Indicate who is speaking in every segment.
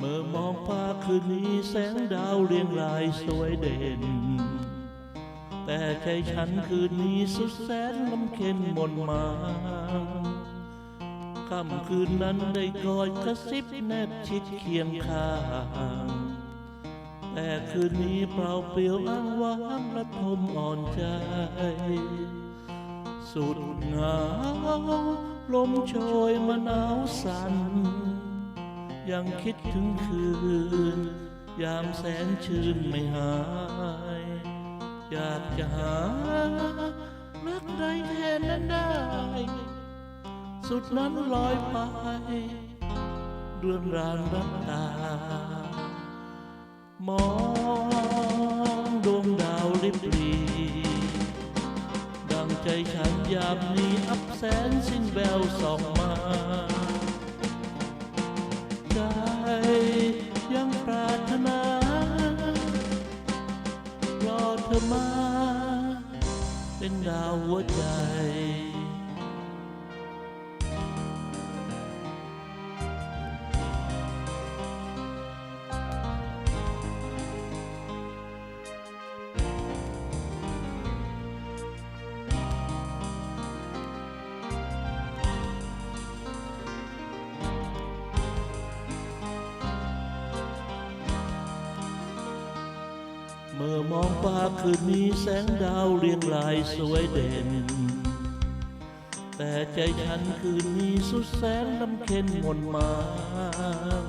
Speaker 1: เมื่อมองฟ้าคืนนี้แสงดาวเรียงรายสวยเด่น แต่ใจฉันคืนนี้สุดแสนลำเค็นมนมาค่ำคืนนั้นได้กอดกระซิบแนบชิดเคียงข้างแต่คืนนี้เปล่าเปลี่ยวอ้างว้างระทมอ่อนใจ สุดเหงาลมโชยมะนาวสั่น ยังคิดถึงคืน ยามแสนชื่นไม่หาย อยากจะหารักใดแทนนั้นได้ สุดนั้นลอยไปเรื่องรานรักตา มองดวงดาวริบรีดังใจฉันยามนี้อับแสนสิ้นแววส่องมา ใจยังปรารถนารอเธอมา เป็นดาวหัวใจ อมองฟ้าคืนนี้แสงดาวเรียงรายสวยเด่น แต่ใจฉันคืนนี้สุดแสนลำเค็นมนมาง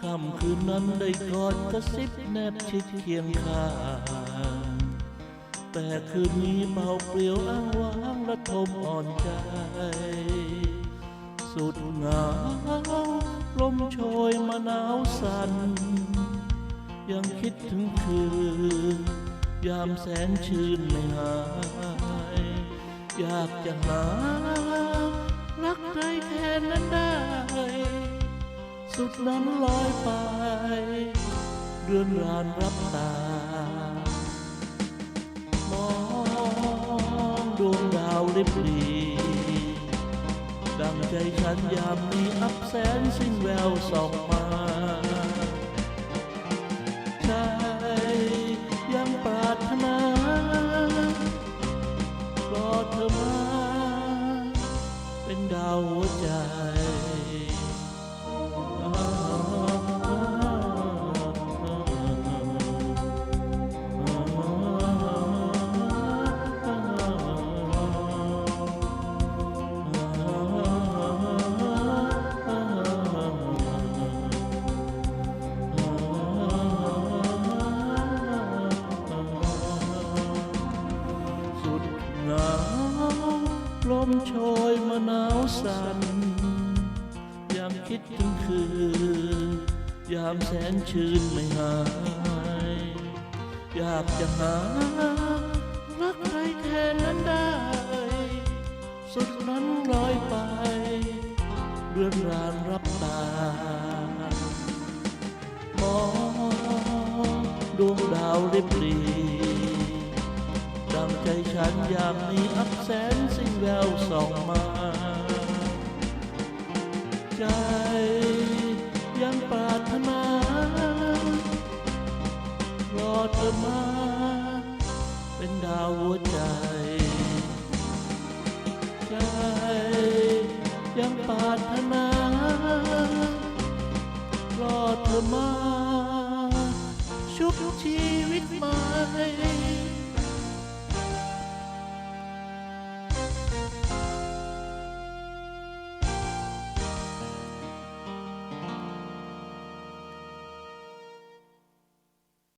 Speaker 1: ค่ำคืนนั้นได้กอดกระซิบแนบชิดเคียงข้างแต่คืนนี้เบาเปลี่ยวอ้างว้างระทมอ่อนใจ สุดเหงาลมโชยมะนาวสั่น ยังคิดถึงคืนยามแสนชื่นไม่หายอยากจะหา รักใครแทนนั้นได้ สุดนั้นลอยไป เรือนรานรับตามองดวงดาวริบหรีดังใจฉันยามนี้อับแสนสิ้นแววสองมา เป็น ลมโชยมะนาวสั่นยังคิดถึงคืน ยามแสนชื่นไม่หาย อยากจะหา รักใครแทนนั้นได้ สุดนั้นลอยไปเรื่อนรานรับตามองดวงดาวริบรี ดังใจฉันยามนี้อับแสนสิ้นแววส่องมา ใจยังปรารถนา รอเธอมา เป็นดาวหัวใจ ใจยังปรารถนา รอเธอมา ชุบชีวิตใหม่